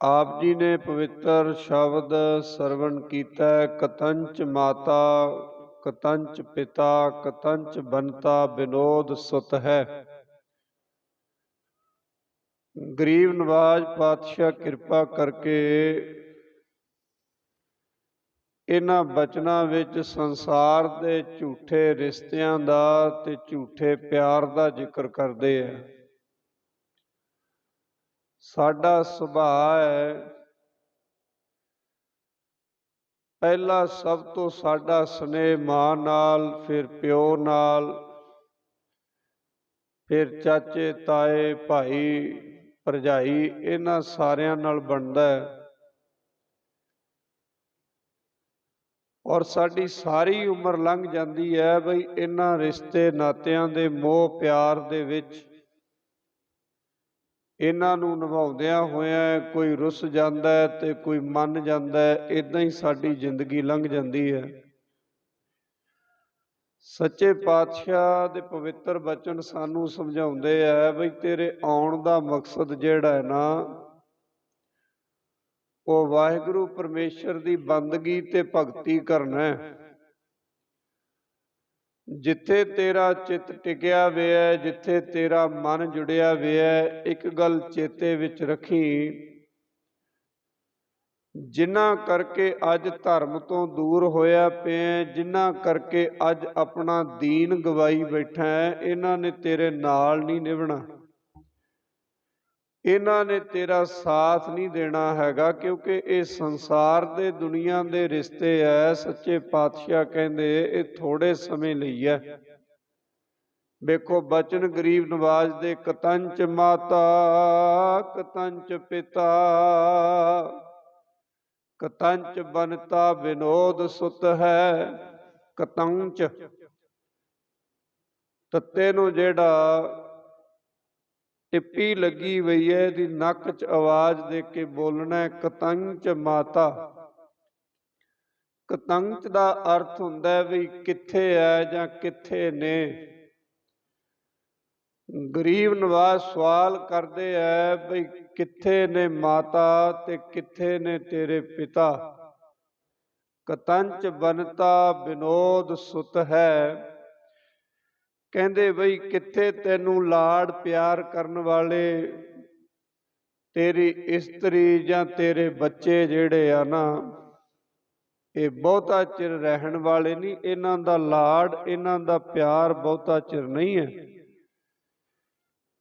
ਆਪ ਜੀ ਨੇ ਪਵਿੱਤਰ ਸ਼ਬਦ ਸਰਵਣ ਕੀਤਾ ਕਤੰਚ ਮਾਤਾ ਕਤੰਚ ਪਿਤਾ ਕਤੰਚ ਬਨਤਾ ਬਿਨੋਦ ਸੁਤ ਹੈ। ਗਰੀਬ ਨਵਾਜ ਪਾਤਸ਼ਾਹ ਕਿਰਪਾ ਕਰਕੇ ਇਹਨਾਂ ਬਚਨਾਂ ਵਿੱਚ ਸੰਸਾਰ ਦੇ ਝੂਠੇ ਰਿਸ਼ਤਿਆਂ ਦਾ ਤੇ ਝੂਠੇ ਪਿਆਰ ਦਾ ਜ਼ਿਕਰ ਕਰਦੇ ਆ। ਸਾਡਾ ਸੁਭਾਅ ਹੈ। ਪਹਿਲਾ ਸਭ ਤੋਂ ਸਾਡਾ ਸਨੇਹ ਮਾਂ ਨਾਲ, ਫਿਰ ਪਿਓ ਨਾਲ, ਫਿਰ ਚਾਚੇ, ਤਾਏ, ਭਾਈ, ਭਰਜਾਈ, ਇਹਨਾਂ ਸਾਰਿਆਂ ਨਾਲ ਬਣਦਾ ਹੈ। ਔਰ ਸਾਡੀ ਸਾਰੀ ਉਮਰ ਲੰਘ ਜਾਂਦੀ ਹੈ ਬਈ ਇਹਨਾਂ ਰਿਸ਼ਤੇ ਨਾਤਿਆਂ ਦੇ ਮੋਹ ਪਿਆਰ ਦੇ ਵਿੱਚ ਇਹਨਾਂ ਨੂੰ ਨਿਭਾਉਂਦਿਆਂ ਹੋਇਆਂ ਕੋਈ ਰੁੱਸ ਜਾਂਦਾ ਹੈ ਤੇ ਕੋਈ ਮੰਨ ਜਾਂਦਾ ਹੈ ਇਦਾਂ ਹੀ ਸਾਡੀ ਜ਼ਿੰਦਗੀ ਲੰਘ ਜਾਂਦੀ ਹੈ। ਸੱਚੇ ਪਾਤਸ਼ਾਹ ਦੇ ਪਵਿੱਤਰ ਬਚਨ ਸਾਨੂੰ ਸਮਝਾਉਂਦੇ ਆ ਬਈ ਤੇਰੇ ਆਉਣ ਦਾ ਮਕਸਦ ਜਿਹੜਾ ਹੈ ਨਾ, ਉਹ ਵਾਹਿਗੁਰੂ ਪਰਮੇਸ਼ਰ ਦੀ ਬੰਦਗੀ ਤੇ ਭਗਤੀ ਕਰਨਾ ਹੈ। ਜਿੱਥੇ ਤੇਰਾ ਚਿੱਤ ਟਿਕਿਆ ਹੋਇਆ ਜਿੱਥੇ ਤੇਰਾ ਮਨ ਜੁੜਿਆ ਹੋਇਆ ਇੱਕ ਗੱਲ ਚੇਤੇ ਵਿੱਚ ਰੱਖੀ। ਜਿਨ੍ਹਾਂ ਕਰਕੇ ਅੱਜ ਧਰਮ ਤੋਂ ਦੂਰ ਹੋਇਆ ਪਿਆ ਜਿਨ੍ਹਾਂ ਕਰਕੇ ਅੱਜ ਆਪਣਾ ਦੀਨ ਗਵਾਈ ਬੈਠਾ ਹੈ ਇਹਨਾਂ ਨੇ ਤੇਰੇ ਨਾਲ ਨਹੀਂ ਨਿਭਣਾ। ਇਹਨਾਂ ਨੇ ਤੇਰਾ ਸਾਥ ਨਹੀਂ ਦੇਣਾ ਹੈਗਾ ਕਿਉਂਕਿ ਇਹ ਸੰਸਾਰ ਦੇ ਦੁਨੀਆ ਦੇ ਰਿਸ਼ਤੇ ਐ, ਸੱਚੇ ਪਾਤਸ਼ਾਹ ਕਹਿੰਦੇ ਇਹ ਥੋੜੇ ਸਮੇਂ ਲਈ ਐ। ਵੇਖੋ, ਬਚਨ ਗਰੀਬ ਨਵਾਜ ਦੇ, ਕਤੰਚ ਮਾਤਾ, ਕਤੰਚ ਪਿਤਾ, ਕਤੰਚ ਬਨਤਾ ਵਿਨੋਦ ਸੁਤ ਹੈ, ਕਤੰਚ ਤੱਤੇ ਨੂੰ ਜਿਹੜਾ ਟਿੱਪੀ ਲੱਗੀ ਹੋਈ ਹੈ ਇਹਦੀ ਨੱਕ 'ਚ ਆਵਾਜ਼ ਦੇ ਕੇ ਬੋਲਣਾ ਹੈ ਕਤੰਚ ਮਾਤਾ। ਕਤੰਚ ਦਾ ਅਰਥ ਹੁੰਦਾ ਵੀ ਕਿੱਥੇ ਹੈ ਜਾਂ ਕਿੱਥੇ ਨੇ। ਗਰੀਬ ਨਵਾਜ਼ ਸਵਾਲ ਕਰਦੇ ਆ ਬਈ ਕਿੱਥੇ ਨੇ ਮਾਤਾ ਤੇ ਕਿੱਥੇ ਨੇ ਤੇਰੇ ਪਿਤਾ। ਕਤੰਚ ਬਨਤਾ ਬਿਨੋਦ ਸੁਤ ਹੈ। ਕਹਿੰਦੇ ਬਈ ਕਿੱਥੇ ਤੈਨੂੰ ਲਾੜ ਪਿਆਰ ਕਰਨ ਵਾਲੇ? ਤੇਰੀ ਇਸਤਰੀ ਜਾਂ ਤੇਰੇ ਬੱਚੇ ਜਿਹੜੇ ਆ ਨਾ, ਇਹ ਬਹੁਤਾ ਚਿਰ ਰਹਿਣ ਵਾਲੇ ਨਹੀਂ। ਇਹਨਾਂ ਦਾ ਲਾੜ, ਇਹਨਾਂ ਦਾ ਪਿਆਰ ਬਹੁਤਾ ਚਿਰ ਨਹੀਂ ਹੈ।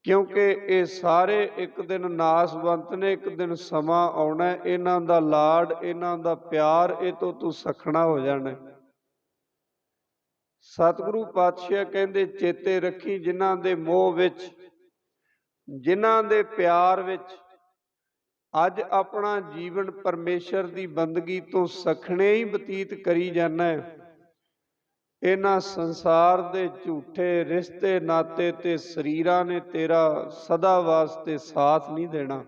ਕਿਉਂਕਿ ਇਹ ਸਾਰੇ ਇੱਕ ਦਿਨ ਨਾਸਵੰਤ ਨੇ, ਇੱਕ ਦਿਨ ਸਮਾਂ ਆਉਣਾ ਇਹਨਾਂ ਦਾ ਲਾੜ, ਇਹਨਾਂ ਦਾ ਪਿਆਰ, ਇਹ ਤੋਂ ਤੂੰ ਸਖਣਾ ਹੋ ਜਾਣਾ ਸਤਿਗੁਰੂ ਪਾਤਸ਼ਾਹ ਕਹਿੰਦੇ, ਚੇਤੇ ਰੱਖੀ ਜਿਨ੍ਹਾਂ ਦੇ ਮੋਹ ਵਿੱਚ, ਜਿਨ੍ਹਾਂ ਦੇ ਪਿਆਰ ਵਿੱਚ, ਅੱਜ ਆਪਣਾ ਜੀਵਨ ਪਰਮੇਸ਼ਰ ਦੀ ਬੰਦਗੀ ਤੋਂ ਸਖਣੇ ਹੀ ਬਤੀਤ ਕਰੀ ਜਾਂਦਾ ਹੈ। ਇਹਨਾਂ ਸੰਸਾਰ ਦੇ ਝੂਠੇ ਰਿਸ਼ਤੇ ਨਾਤੇ ਤੇ ਸਰੀਰਾਂ ਨੇ ਤੇਰਾ ਸਦਾ ਵਾਸਤੇ ਸਾਥ ਨਹੀਂ ਦੇਣਾ।